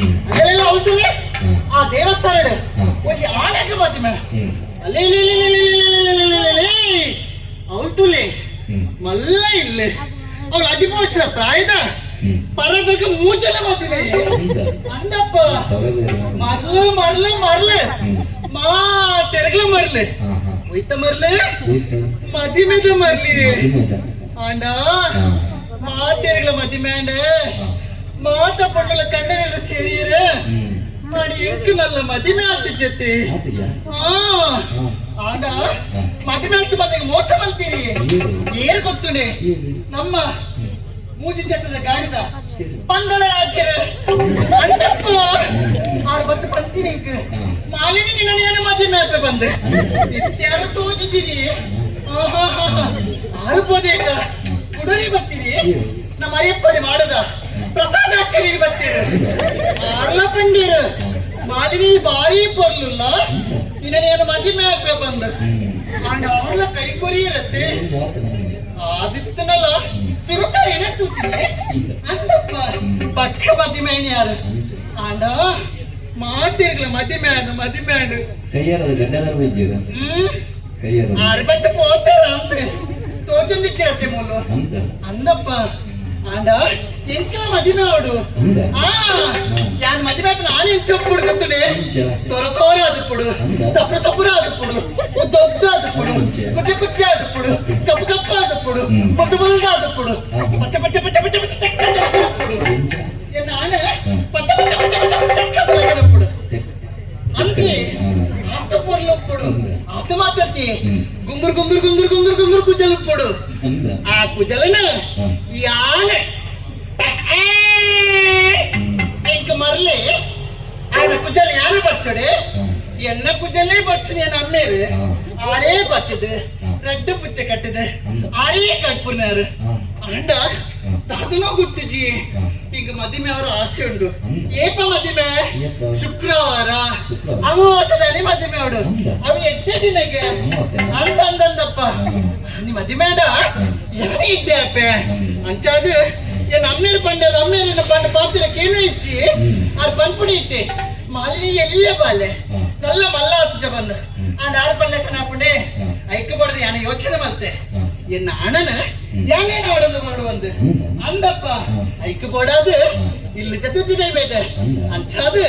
ಮದಿಮೆ ಹೋಗ್ತೀವಿ? ಆ ದೇವಸ್ಥಾನ ಒಂದು ಆಳಕ್ಕೆ ಬರ್ತೀವಿ ಅಲ್ಲೇ ಅವತುಲೆ ಮಲ್ಲ ಇಲ್ಲೇ. ಅವಳು ಅಜಿಪೋಷ ಪ್ರಾಯದ. ಪರಬಗ ಮೂಚಲ ಮದಿಮೆ ಅಂದಪ್ಪ. ಮರ್ಲು ಮರ್ಲು ಮರ್ಲು. ಮಾ ತೆರಗ್ಲ ಮರ್ಲು. ಒಯ್ತ ಮರ್ಲೆ? ಮದಿಮೆದ ಮರ್ಲಿ. ಆಂಡ. ಮಾತೆರಗ್ಲ ಮದಿಮೆ ಆಂಡ. ಮಾತ ಪಣ್ಣಲ ಕಣ್ಣನೆಲ್ಲ ಸೇರಿಯರೆ ಮಾಡಿ ಇಂಕ್ ನಲ್ಲ ಮದಿಮೆ ಆಗ್ತಿ ಜೊತೆ ಹಾ. ಆಂಡ ಮದಿಮೆ ಆಗ್ತು ಬಂದಾಗ ಮೋಸ ಮಲ್ತೀರಿ ಏರ್ ಗೊತ್ತುನೆ ನಮ್ಮ ಮೂಜಿ ಚಟ್ಟದ ಗಾಡಿದ ಪಂದಳ ಆಚರ ಅಂದಪ್ಪ. ಆರು ಬತ್ತು ಬಂತೀನಿ ಇಂಕ್ ಮಾಲಿನಿ ನಿನ್ನ ಏನು ಮದಿಮೆ ಅಪ್ಪೆ ಬಂದೆ. ಇತ್ಯಾರು ತೋಚಿದ್ದೀರಿ ಆರು ಬೋದೇಕ ಉಡನೆ ಬರ್ತೀರಿ? ನಮ್ಮ ಅಯ್ಯಪ್ಪಡಿ ಮಾಡದ. ಪ್ರಸಾದಾಚಾರ್ಯ ಬರ್ತೀರಿ ಆರ್ಲ ಪಂಡೀರು ಮಾಲಿನಿ ಬಾರಿ ಬರ್ಲಿಲ್ಲ ನಿನ್ನ ಏನು ಮದಿಮೆ ಅಪ್ಪೆ ಬಂದ ಆಂಡ ಅವ್ರನ್ನ ಕೈ ಕೊರಿ ಇರತ್ತೆ ಆದಿತ್ತನಲ್ಲ ಸುರುಕಾರಿ ಏನೇ ತೂತಿದೆ ಅಂದಪ್ಪ ಪಕ್ಕ ಮದಿಮೆ ಯಾರು ಆಂಡ ಮಾತಿರ್ಗಲ ಮದಿಮೆ ಆಡು ಮದಿಮೆ ಆಡು ಕೈಯಾರದ ಗಂಡನ ಬೈಜೀರ ಹ್ಮ್ ಕೈಯಾರದ ಅರ್ಬತ್ತು పోతాರ ಅಂದೆ ತೋಚಂದಿಚ್ಚಿರತ್ತೆ ಮೂಲು ಅಂತ ಅಂದಪ್ಪ ಆಂಡ ಎಂಕಲ ಮದಿಮೆ ಆಡು ಅಂದ ಆ ಯಾನ್ ಮದಿಮೆ ಆಪನ ಆನಿ ಚಪ್ಪುಡು ಗೊತ್ತುನೆ ಅಂಚ ತೋರ ತೋರ ಆದುಪ್ಪುಡು ಸಪ್ರ ಸಪ್ರ ಆದುಪ್ಪುಡು ಉದ್ದೊದ್ದ ಆದುಪ್ಪುಡು ಕುದ್ದೆ ಕುದ್ದೆ ಆದುಪ್ಪುಡು ಕಪ್ಪು ಕಪ್ಪು ಆದುಪ್ಪುಡು ಬೊಲ್ದು ಬೊಲ್ದು ಆದುಪ್ಪುಡು ಪಚ್ಚ ಪಚ್ಚ ಪಚ್ಚ ಪಚ್ಚ ಪಚ್ಚ ತೆಕ್ಕಂದು ಆದುಪ್ಪುಡು ಎನ್ನ ಆಣ ಪಚ್ಚ ಪಚ್ಚ ಪಚ್ಚ ಪಚ್ಚ ಪಚ್ಚ ఇంక మరలే ఆయన కుజలు యాన పరచడు ఎన్న కుజలే పరచు నేను అమ్మేరు ఆరే పరచదు రెడ్ పుచ్చ కట్టదు ఆరే కట్టుకున్నారు అండ తదనో గుర్తుజీ ఇంక మధ్యమే ఎవరు ఆశ ఉండు ఏప మధ్యమే ಶುಕ್ರವಾರ ಅಮಾವಾಸ್ಯದಲ್ಲಿ ಮದುವೆ ಮಾಡು ಅವು ಎಡ್ಡೆ ದಿನಕ್ಕೆ ಅಂದ ಅಂದಂದಪ್ಪ ನಿಮ್ಮ ಮದುವೆ ಮಾಡ ಏನು ಇದ್ದೆ ಅಪ್ಪ ಅಂಚಾದು ಏನ್ ಅಮ್ಮೇರು ಪಂಡರು ಅಮ್ಮೇರಿನ ಪಂಡ ಪಾತ್ರಕ್ಕೆ ಏನು ಇಚ್ಚಿ ಆರು ಪಂಪುಣಿ ಇತ್ತೆ ಮಾಲಿನಿ ಎಲ್ಲೇ ಬಾಲೆ ನಲ್ಲ ಮಲ್ಲ ಹತ್ತು ಬಂದ ಆಂಡ ಆರು ಪಲ್ಲೆಕ್ಕ ನಾಪುಂಡೆ ಐಕ್ಕ ಬಡ್ದು ಯಾನ ಯೋಚನೆ ಮಲ್ತೆ ಎನ್ನ ಅಣ್ಣನ ಯಾನೇ ನೋಡೊಂದು ಬರಡು ಒಂದು ಅಂದಪ್ಪ ಐಕ್ಕ ಬೋಡಾದು ಇಲ್ಲಿ ಜೊತೆ ಬಿದೈ ಬೇಟೆ ಅಂಚಾದು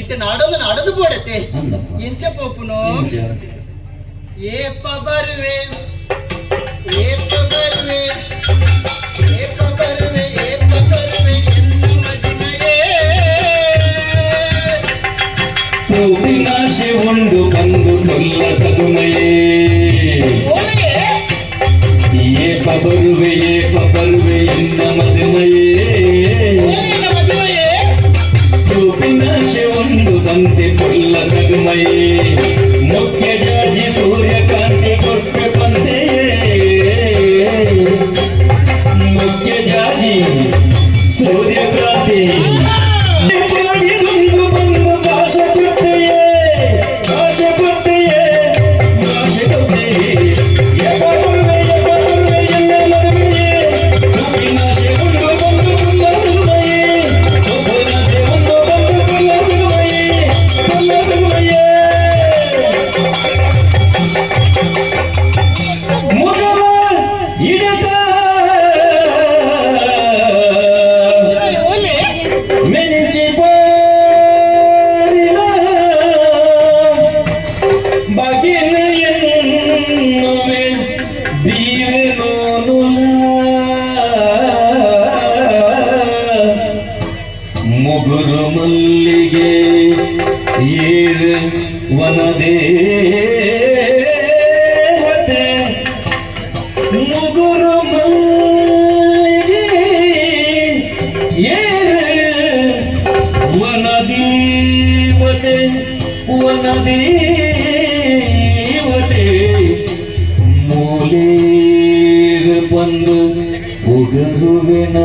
ಇತ್ತೆ ನಾಡೊಂದು ನಾಡೊಂದು ಬೋಡತ್ತೆ ಎಂಚ ಪೋಪುನು ಏಪ ಬರುವೆ ಏಪ ಬರುವೆ ಏಪ ಬರುವೆ ವಿನಾಶೆ ಉಂಡು ಬಂದು ಕೊಲ್ಲ ಸಗುಮಯೇ ಏ ಏಪ ಬಂದು ಪುಗರುವಿನ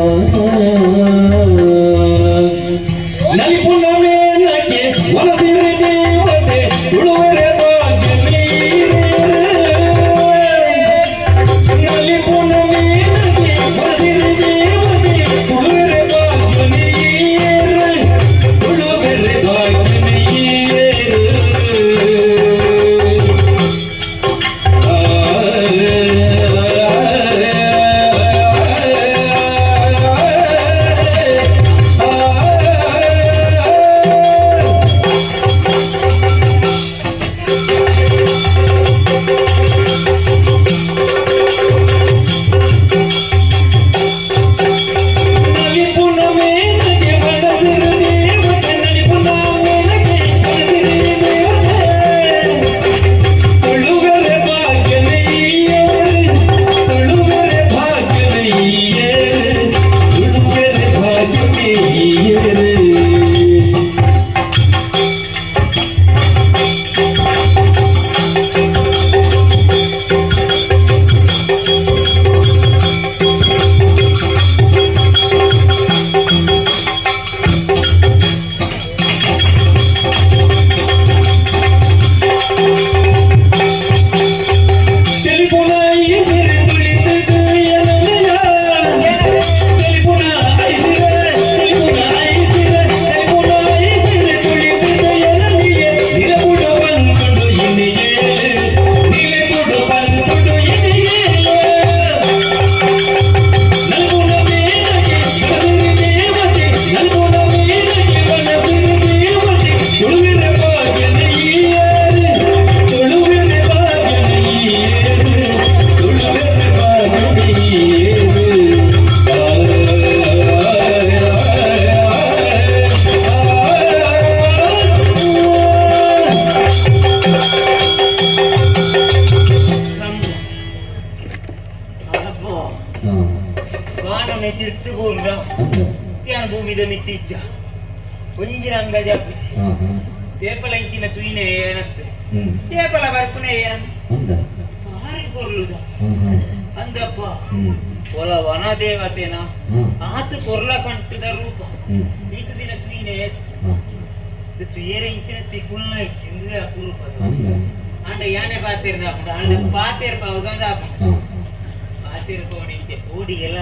ಕಾತಿರ್ಕೋಣಿ ಓಡಿಗೆಲ್ಲ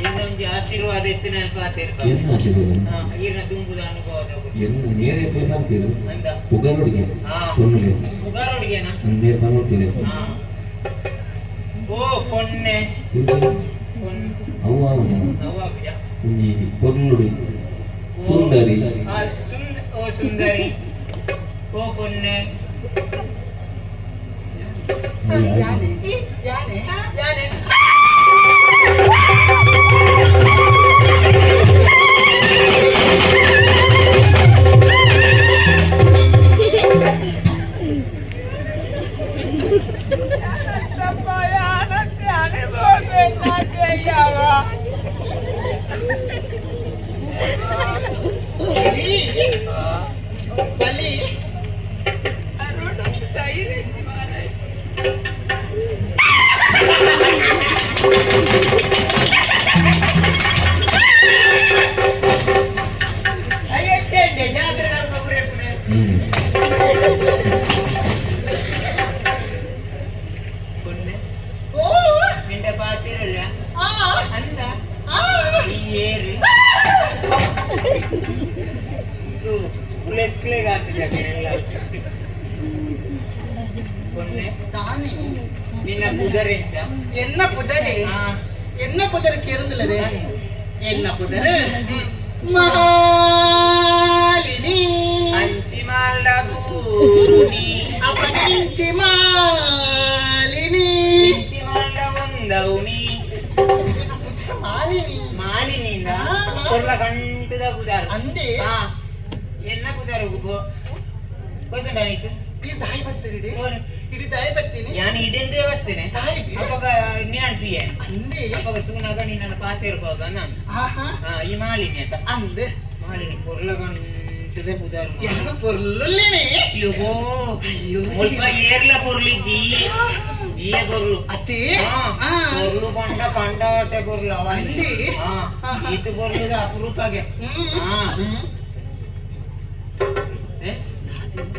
ಇನ್ನೊಂದು ಆಶೀರ್ವಾದತ್ತಿನ ಕಾತಿರ್ತಾನೆ ನೀರಿನ ತುಂಬುದ ಅನುಭವ ಪುಗಾರೊಡಿಗೆ ಪುಗಾರೊಡಿಗೆನಾ ನೋಡ್ತೀನಿ ಓ ಪೊನ್ನೆ ಅವ್ವ ಪೊನ್ನುಡಿ ಸುಂದರಿ ಓ ಸುಂದರಿ ಓ ಪೊನ್ನೆ ಯಾನೆ ಯಾನೆ பொருளை கண்டுதான் கூதாரு ಅಂದೆ என்ன கூதாரு உப்பு ಗೊತ್ತುಂಟ ಆಯ್ತು ಈ ತಾಯಿ ಬರ್ತೀರಿ ನೋಡಿ. ಇಡೀ ತಾಯಿ ಬರ್ತೀನಿ ನಾನು ಇಡಿಂದೇ ಬರ್ತೇನೆ ತಾಯಿ ಅವಾಗ ನೀನಂತೀಯ ಅಂದೆ ಅವಾಗ ತೂನಾಗ ನಿನ್ನನ್ನು ಪಾತ್ರ ಇರ್ಬೋದು ನಾನು ಆಹಾ ಆ, ಈ ಮಾಲಿನಿ ಅಂತ ಅಂದೆ ಮಾಲಿನಿ பொருளை கண்டுதான் கூதாரு ಏನು ಪೊರ್ಲುಲ್ಲೇನೆ ಅಯ್ಯೋ ಅಯ್ಯೋ. ಸ್ವಲ್ಪ ಏರ್ಲ பொருಳಿಜ್ಜಿ ಜೀ ಈ ಪೊರ್ಲು ಅತಿ ಹಾ ಆ ಪೊರ್ಲು ಪಂಡ ಪಂಡಾಟೆ ಪೊರ್ಲು ಅವನಿ ಅಂದಿ ಹಾ ಇದು ಪೊರ್ಲು ಅಪರೂಪಗೆ ಹ್ಮ್ ಹಾ ಹ್ಮ್ ಏ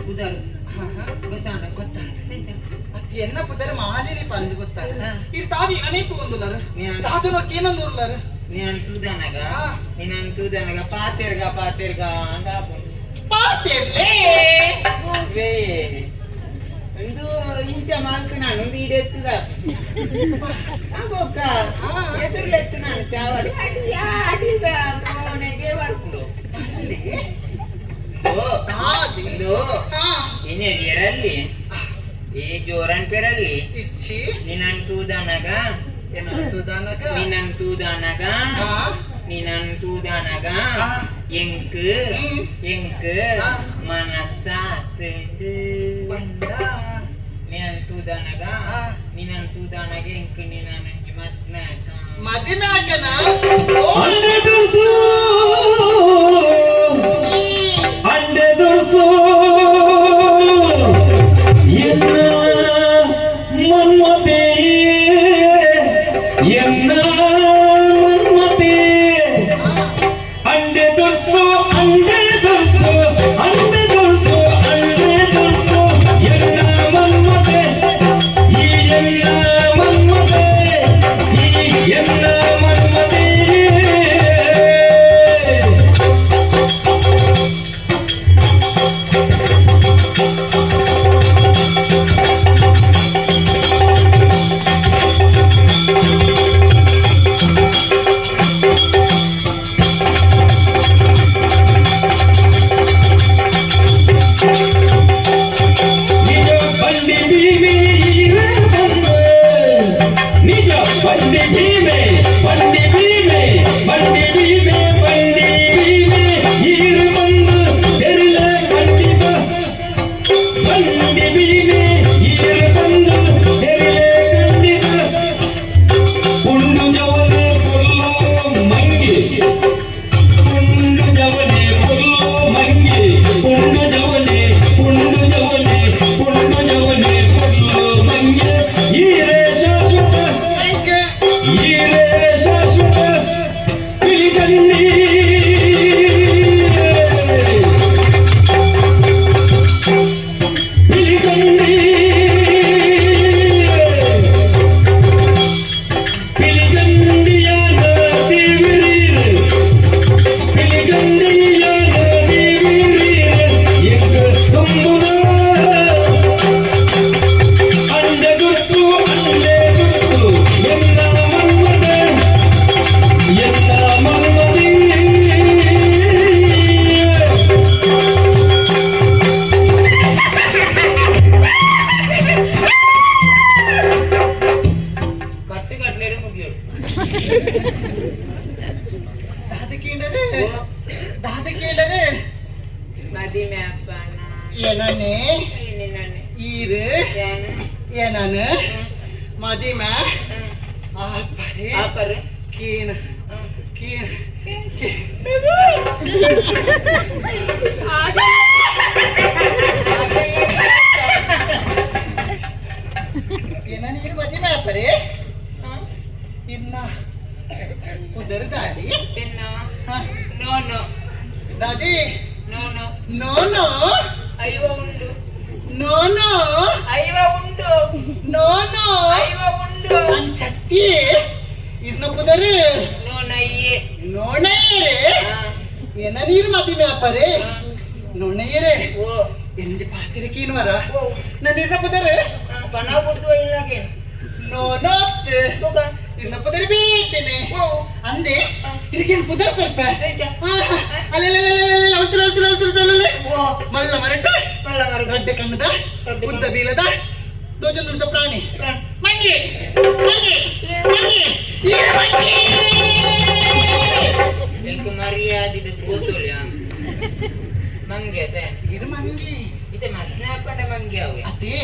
ಕುದಾರು ಆಹಾ. ಗೊತ್ತಾಂಡ ಗೊತ್ತಾಂಡ. ಗೊತ್ತಾಂಡ ಅತಿ ಎನ್ನ ಪುದರ್ ಮಾಲಿನಿ ಪಂದು ಗೊತ್ತಾಗ ಹಾ. ಇದು ತಾದಿ ಅನೇತು ಒಂದುಲರ ನ್ಯಾ- ತಾದು ನೊಕ್ಕ ಏನೊಂದು ಉರ್ಲರ నేను చూదనగ ఆ. నేను చూదనగ పాతేరుగా పాతేరుగా అందాపు ಪಾತೆರ್ಲೆ రెండు ఇంచ మారుతున్నాను నీడు ఎత్తుగా ఒక ఎదురులు ఎత్తున్నాను చావాలి అటు అటుకే వరకు ಏನೇರಿಯರಲ್ಲಿ ಏ ಜೋರನ್ ಪೆರಲ್ಲಿ ನಿನ್ನಂತೂದನಗ ನಿನ್ನಂತೂದನಗ ನಿನ್ನಂತೂದನಗ ಎಂಕು ಎಂಕು ಮನಸ್ಸಾತು ಮನಸ್ಸಾತ್ರೆಂಡು ನಿನ್ನ ತೂದಾನಗೆ ಇಂಕು ನಿನ್ನ ನಂಗೆ ಮತ್ನಾಕ ಮದಿಮೆ ಹಾಕನ ಏನನೆ ಮದಿ ಏನು ಆಪರ್ ಕೀನ ಕೀನ ಏನನ ಇರು ಮದಿ ಆಪರೆ ಇನ್ನ ತಿನ್ನ ಹ, ನೋ ನೋ ದಾದಿ ನೋ ನೋ ನೋ ನೋ ಐವ ಉಂಡು. ನೋ ನೋ ಐವ ಉಂಡು. ನೋ ನೋ ಐವ ಉಂಡು. ನನ್ ಶಕ್ತಿ. ಇನ್ನ ಪುದರು ನೋ ನಯ್ಯೆ ನೋಣಯ್ಯರೇ ಏನ ನೀರು ಮದಿಮೆ ಅಪ್ಪರೆ ನೋಣಯ್ಯರೆ. ಓ. ಓ ಎಂಜಿ ಪಾತಿರಕೀನ್ವರ ಓ. ನನ್ನ ಇರ್ನ ಕುದರೆ. ಆ, ಪಣ ಬಿಡ್ದು ಇಲ್ಲಗೆ ನೋನೋತ್. ತಿನ್ನ ಪುದರ್ ಬೀತೇನೆ ಅಂದೆ? ಇದಕ್ಕೇನು ಪುದರ್ ಬರ್ಪ ಮಲ್ಲ ಮರಟ. ಮಲ್ಲ ಮರಟ. ಉದ್ದ ಬೀಳದ. ಪ್ರಾಣಿ. ಮಂಗೆ ಮಂಗೆ ಮಂಗೆ. ಏನು ಮಂಗೆ. ಮಂಗೆ ಅದೇ? ಇದು ಮಂಗೆ. ಇದೆ ಮತ್ತೆ ಹಾಕೊಂಡ ಮಂಗೆ ಅವು ಅದೇ.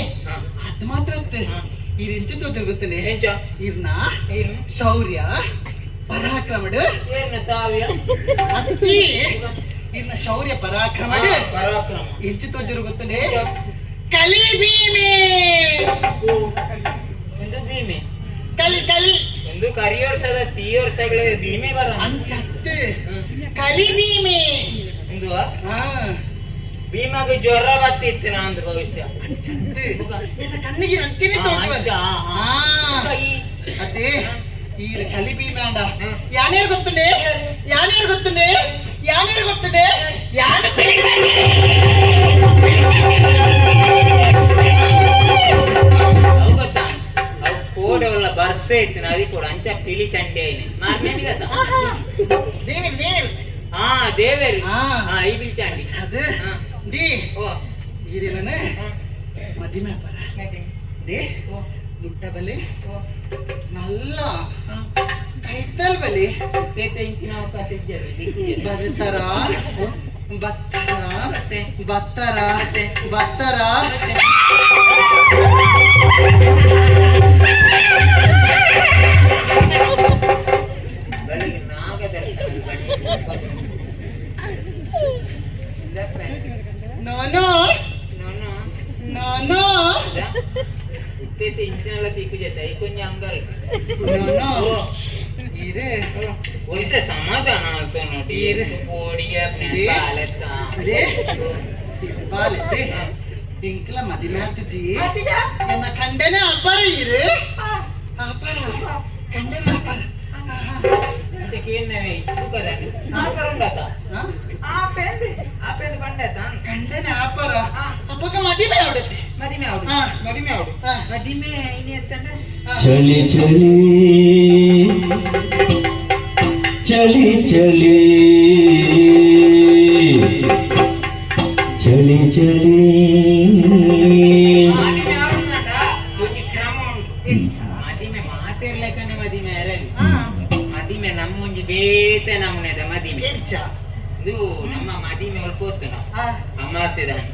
ಅದು ಮಾತ್ರ ಅತ್ತೆ. ಅತ್ತಿ? ಇರ್ನ ಶೌರ್ಯ ಪರಾಕ್ರಮಡ್ ಪರಾಕ್ರಮ. ಇಂಚಿ ತೋಜರು ಗೊತ್ತನೆ ಎಂಚ? ಕಲಿ ಭೀಮೆ! ಓ, ಕಲಿ. ಕಲಿ ಒಂದು ಕರಿಯೋರ್ಸದ ತೀಯೋರ್ಸಗಳ ಭೀಮೆ ಬರ ಅಂಚತ್ತೆ ಕಲಿ ಭೀಮೆ! ಭೀಮಗೆ ಜ್ವರ ಬತ್ತಿತ್ತು ನಂದು ಭವಿಷ್ಯ? ನಿನ್ನ ಕಣ್ಣಿಗೆ ಅಂತಿನಿ ಅಂಚ, ಈ ಕಲಿ ಭೀಮೆ. ಯಾನೇರ್ ಗೊತ್ತನೆ ಯಾನೇರ್ ಗೊತ್ತನೆ ಯಾನೇರ್ ಗೊತ್ತನೆ ಯಾನ ಅವು ಗೊತ್ತಾ? ಅವು ಕೋಡವಲ್ಲ ಬರ್ಸೆ ಇತ್ತು ಅದು ಕೂಡ. ಅಂಚ ಪಿಲಿ ಚಂಡೆ ಐನೆ ಮಾರ್ನೇಮಿ ಗೊತ್ತಾ? ದೇವಿರ್ ದಿ ಓ. ಈರಿನ ಹಾ. ಮದಿಮೆ ಪರ ಮತ್ತೆ? ದೇ ಓ. ಮುಟ್ಟ ಬಲೆ. ಓ. ನಲ್ಲ. ಕೈತಲ್ ಬಲಿ. ದಿಕ್ಕಿದೆ. ಬತ್ತರ ಬತ್ತರ. ಮತ್ತೆ? ಬತ್ತರ. ಮತ್ತೆ? ಬತ್ತರ. ನಾನು ಇರೆ ಒಂದೇ ಸಮಾಧಾನ ಆಗ್ತವ ನೋಡಿ ಏನ್? ಕೋಡಿಗೆ ಏ? ಪಾಲೆತ್ತ ಅದೇ ಬಾಲಿಸಿ ಇಂಕ್ಲ ಮದಿಮೆ ಆಗ್ತಿಜಿ ಎನ್ನ ಕಂಡನೆ ಅಪ್ಪರ ಇರು ಅಪ್ಪರ ಕಂಡನೆ ಅಪ್ಪರ ಅಂತ ಕೇಳಿನವೆ ಇತ್ತು ಕದ ನಾಲ್ಕರುಂಡತ ಹಾ? ಆಪೇಂದು ಆಪೇಂದು ಬಂಡತ ಕಂಡನೆ ಅಪ್ಪರ ಅಪ್ಪಗ ಮದಿಮೆ ಆವಡತ್ತೆ ಮದಿಮೆ ಅವಡು ಹಾ. ಮದಿಮೆ ಅವಡು ಹಾ. ಮದಿಮೆ ಇನಿ ಎತ್ತಂಡ ಚಳಿ ಚಳಿ. ಚಳಿ ಚಳಿ. ಚಳಿ ಚಳಿ. ಮದಿಮೆ ಅವಡುಂಡ ಒಂದು ಕ್ರಮ ಉಂಟು ಮದಿಮೆ ಮಾತಿರ್ಲೆಕ್ಕನೆ ಮದಿಮೆ ಅರಲಿ ಹಾ. ಮದಿಮೆ ನಮ್ಮ ಒಂಜಿ ಬೇತೆ ನಮ್ಮನೆದ ಮದಿಮೆ. ಇದು ನಮ್ಮ ಮದಿಮೆ ಒಳ್ಕೋತು ನಾವು. ಅಮಾಸೆ ದಾನಿ.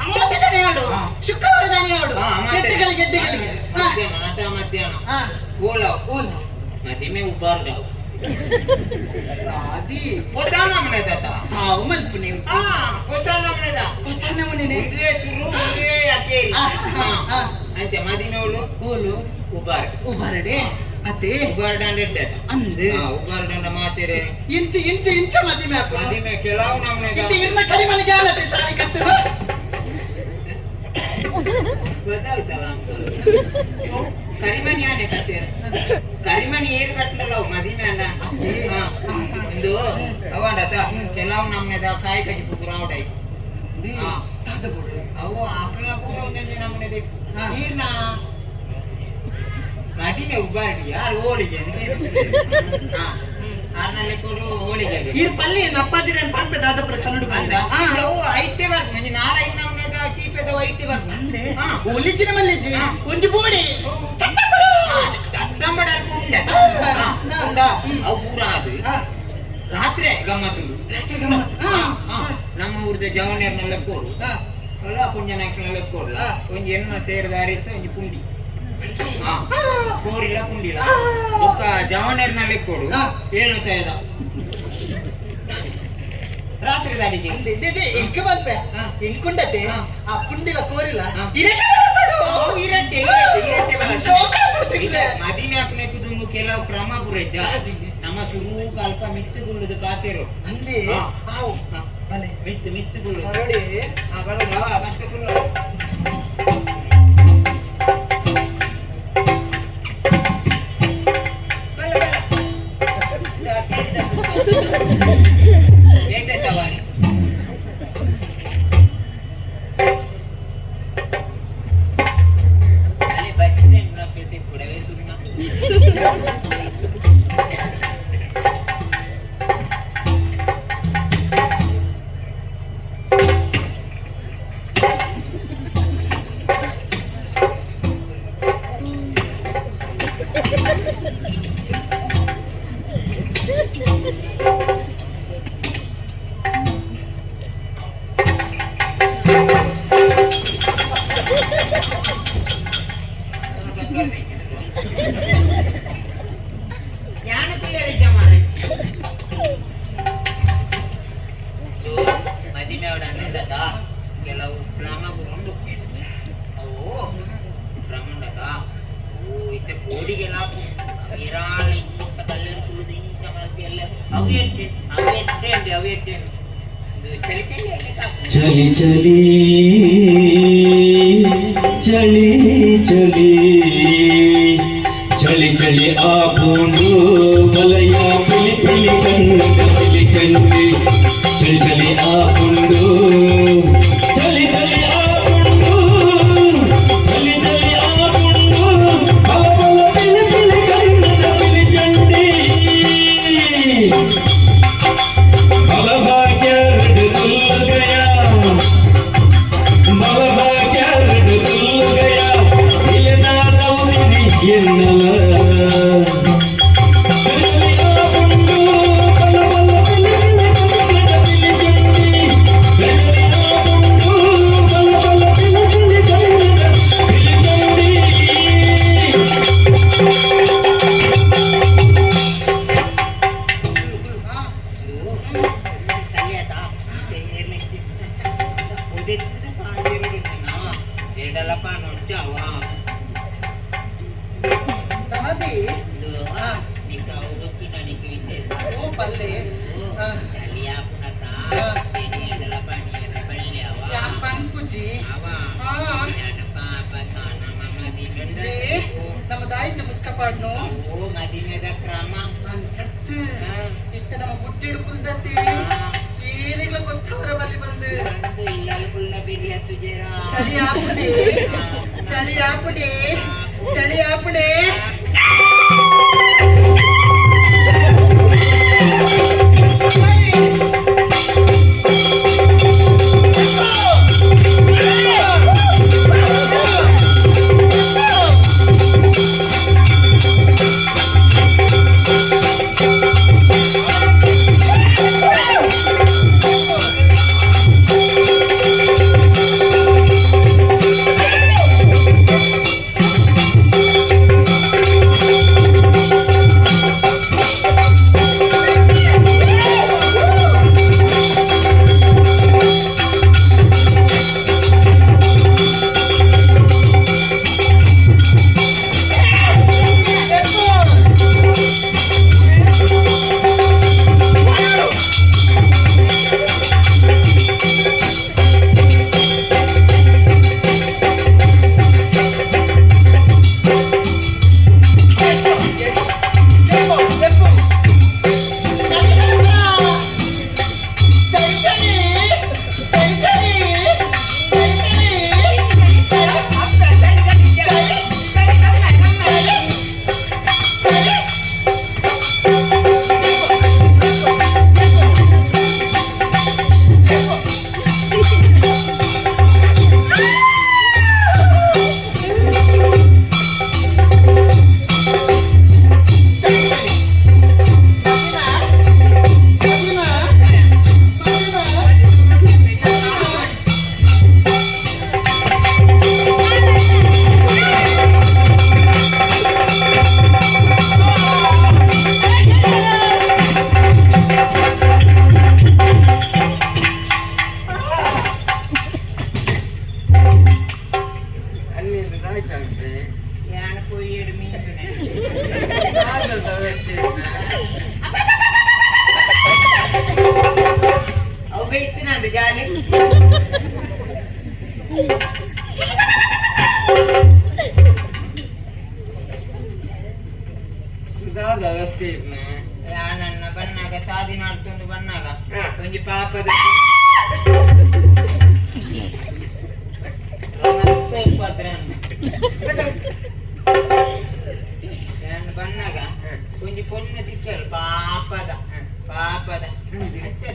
ಅಮಾವಾಸ್ಯೆ ದನಿ ಹಾ. ಶುಕ್ರವಾರ ದನಿ ಆಡು ಹಾ, ಅಮಾವಾಸ್ಯೆ. ಮಧ್ಯಾಹ್ನ ಹಾ. ಓಲವ್ ಓಲ ಮದಿಮೆ ಉಬ್ಬಾರ್ದವು ಆದಿ ಹೊಸ ನಮ್ಮನೆದ ಸಾವು ಮಲ್ಪುನೆ ಹಾ ಹೊಸ ನಮ್ಮನೆದ ಹೊಸ ನಮೂನೆನೆ ಮದುವೆ ಶುರು ಮದುವೆ ಅಕೇರಿ ಹಾ, ಹಾ, ಹಾ. ಅಂತೆ ಮದಿಮೆ ಅವಳು ಓಲು ಉಬ್ಬಾರ್ ಉಬರಡೆ ಅದೇ ಇಡ್ಡೆ ಅಂದೆ ಹಾ ಉಬ್ಬಾರ್ಡಂಡ ಮಾತೇರೆ ಇಂಚ ಇಂಚ ಇಂಚ ಮದಿಮೆ ಮದಿಮೆ ಕೆಲವು ನಮ್ಮನೆದ ಇಂತ ಇರ್ನ ಜಾಲತೆ ತಾಳಿ ಕಟ್ಟುವ ಗೊತ್ತಾಯ್ತಲ್ಲ ಕರಿಮಣಿ ಆನೆ ಕತೆ ಕರಿಮಣಿ ಏರ್ ಕಟ್ಟಲಲ್ಲ ಅವು ಮದಿಮೆ. ಇಂದು ಅವಂಡತ ಕೆಲವು ನಮ್ಮನೆದ ಕಾಯಿ ಕಜಿ. ತಾತ ಬೋಡು ಅವು ಆಕಳ ಪೂರ ಒಂದೊಂದು ನಮ್ಮನೆದ. ನೀರ್ನ ಕಡಿಮೆ ಉಬ್ಬಾರಡಿ ಯಾರು ಹೋಳಿಗೆ ಹಾ ಹೋಳಿಗೆ ಪಲ್ಲಿ ನಪ್ಪಾಜಿ ನನ್ನ ಪಾನ್ಪೆ ದಾದ ಪ್ರ ಕನ್ನಡ ಬಂದ ಐಟೆ ಬರ್ತು ಮಂಜಿ ಬರ್ತು ಬಂದೆ. ಒಲಿಜಿನ ಮಲ್ಲಿಜಿ. ಒಂಜಿ ಬೋಡಿ. ಚಟ್ಟಂಬಡ. ಉಂಡ ಅವು ಪೂರ ರಾತ್ರಿ ಗಮ್ಮತ್ತು. ನಮ್ಮ ಊರ್ದ ಜವನೇರ್ನೆಲ್ಲ ಕೊಡು. ಹಾ. ಅಲ್ಲ ಪುಂಜನಾಯ್ಕನೆಲ್ಲ ಕೊಡ್ಲ. ಒಂಜಿ ಎಣ್ಣ ಸೇರಿದಾರಿ ಇತ್ತು ಒಂಜಿ ಪುಂಡಿ. ಕೋರಿಲ್ಲ ಪುಂಡಿಲ್ಲ. ಒಕ್ಕ ಜವನೇರ್ನಲ್ಲಿ ಕೊಡು. ಏನು ತಯದ ರಾತ್ರಿ ದಾಡಿಗೆ ಅಂದೆ, ದೆ, ದೆ, ಎಂಕ ಬಂದ್ಪೆ ಹಾ. ಎಂಕುಂಡತೆ ಹಾ. ಆ ಪುಂಡಿಲ ಕೋರಿಲ ಹಾ. ಇರಕ್ಕೆ ಬರಸಡು ಅವು ಇರಟ್ಟೆ ಇರಟ್ಟೆ ಇರಟ್ಟೆ ಬಲ. ಶೋಕ ಬಿಡ್ತಿಲ್ಲ. ಇಲ್ಲ, ಮದಿಮೆ ಹಾಕ್ಲಿಕ್ಕುದು ಕೆಲವು ಕ್ರಮ ಪುರ ಇದ್ದ ಅದಿಗೆ. ನಮ್ಮ ಶುರು ಕಲ್ಪ ಮಿತ್ತುಗುಳ್ಳದು ಕಾತೇರು ಅಂದೆ ಹಾ. ಆವು ಹಾ. ಬಲೆ ಮಿತ್ತು ಮಿತ್ತುಗುಳ್ಳು ಹೊರಡಿ ಹಾ, ಬರೋದಾ? ಮತ್ತೆ Gracias. ಕುಲ್ಲ ಬಿರಿಯ ತುಜೇರ. ಚಳಿ ಆಪುಣೆ ಚಳಿ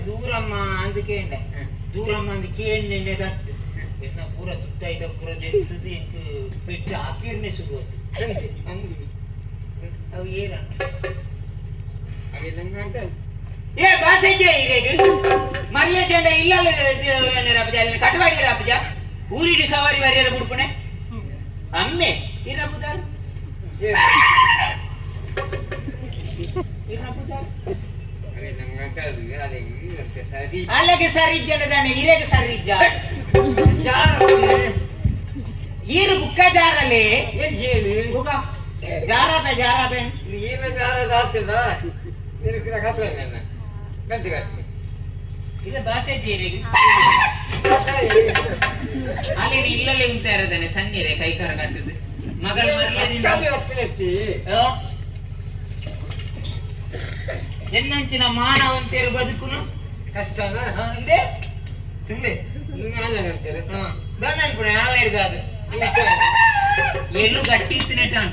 ದೂರಮ್ಮ ಅಂದ್ ಕೇಂಡ ದೂರಮ್ಮ ಅಂದ್ ಕೇಂಡೆ ತತ್ತು ಎನ್ನ ಪೂರ ತುತ್ತೈದ ಪೂರ ದೆತ್ತದು ಎಂಕ್ ಪೆಟ್ಟು ಹಾಕಿರ್ನೆ ಸುಗೋದು ಅವು ಏನ. ಏ ಬಾಸೈತೆ ಈಗ ಮರ್ಯಾದೆ ಜಂಡ ಇಲ್ಲ ರಪ್ಪಜ ಅಲ್ಲಿ ಕಟ್ಟವಾಡಿ ರಪ್ಪಜ ಊರಿಡಿ ಸವಾರಿ ಬರಿಯರ ಬುಡ್ಪುಣೆ ಅಮ್ಮೆ ಇರಬುದಾರು ಅಲ್ಲಗೆ ಸರಿ ಜನದಾನೆ ಇರೆಗೆ ಸರಿ ಈರು ಬುಕ್ಕ ಜಾರಾಪೆ ಇದು ಭಾಷೆ ಜಾರ ಇಲ್ಲಲ್ಲೇ ಉಂಟಾ ಇರೋದಾನೆ ಸಣ್ಣೀರೆ ಕೈಕಾರ ಕಟ್ಟದು ಮಗಳ ಮರ್ಲದಿಂದ ಎನ್ನಂಚಿನ ಮಾನವಂತೇರು ಬದುಕುನು ಕಷ್ಟನ ಹ, ಇದೆ ಸುಮ್ಮನೆ ಹೇಳ್ತಾರೆ ದನ ಅನ್ಕೊಡೆ ಹಾಲ ಹಿಡ್ದು ಅದು ಎಲ್ಲೂ ಗಟ್ಟಿ ಇತ್ತಿನ ಟಾನ್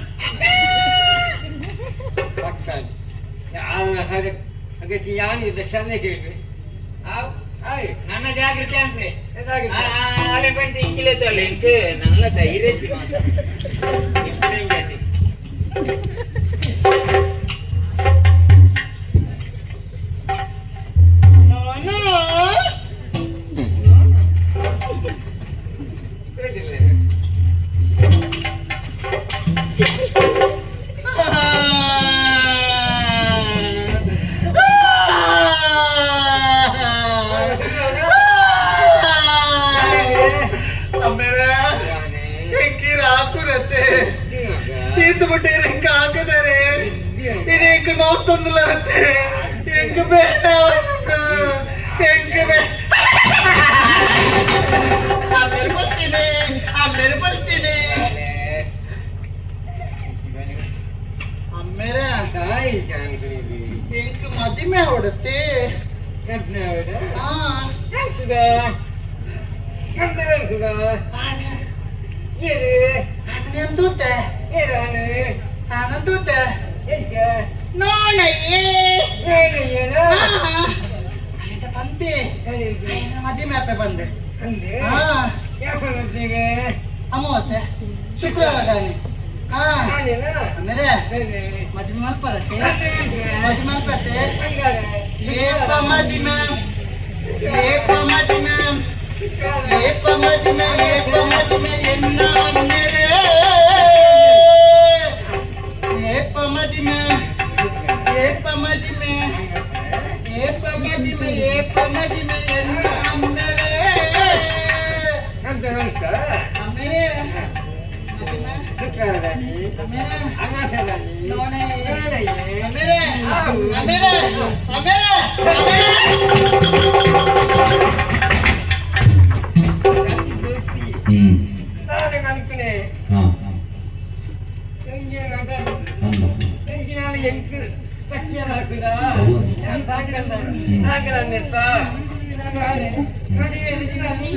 ಹಾಗೆ ಅದಕ್ಕೆ ಯಾನಿದೆ ಸಣ್ಣ ಕೇಳಿ ಆವ್ ಆಯ್ ನನ್ನ ಜಾಗ್ರತೆ ಅಂದ್ರೆ ಇದಾಗಿದೆ. ಅಲೆ ಬಂದು ಇಂಕಿಲೆ ತೊಲೆ ಇಂಕ ನನ್ನ ಧೈರ್ಯ ಇತ್ತು ಅಮ್ಮೇರೆ ಹೆಂಗಿ ರಾಕುರತ್ತೆ ಈತ ಬಿಟ್ಟಿರ ಹೆಂಗ ಹಾಕಿದಾರೆ ಇದು ಹೆಂಗ ನೋವು ತೊಂದಲತ್ತೆ ಹೆಂಗ ಬೇಡ ಹೆಂಗ ಬೇಡ ಆಮೇಲೆ ಬರ್ತೀನಿ ಆಮೇಲೆ ಬರ್ತೀನಿ ಅಮ್ಮೇರೆ ತಾಯಿ ಜಾನಕನಿಗೆ ಹೆಂಗ ಮದಿಮೆ ಹೊಡುತ್ತೆ ಕಬ್ನವರ ಹಾ ಬಂದೆ ಮದಿಮೆ ಅಪ್ಪೆ ಬಂದೆ ಅಂದೆ ಹಾ ಯಾಕೆ ಬಂದಿಗೆ ಅಮಾವಾಸ್ಯೆ ಶುಕ್ರವಾರ ದಾನಿ ಹಾ ನಾನೇನ ಆಮೇಲೆ ಮದಿಮೆ ಮಲ್ಪರತ್ತೆ ಮದಿಮೆ ಮಲ್ಪತ್ತೆ ಏಪ ಮದಿಮೆ ಏಪ எனக்கு சக்கியராகுடா நாகலான்னு சார் நடிவேலுக்கு நான் நீ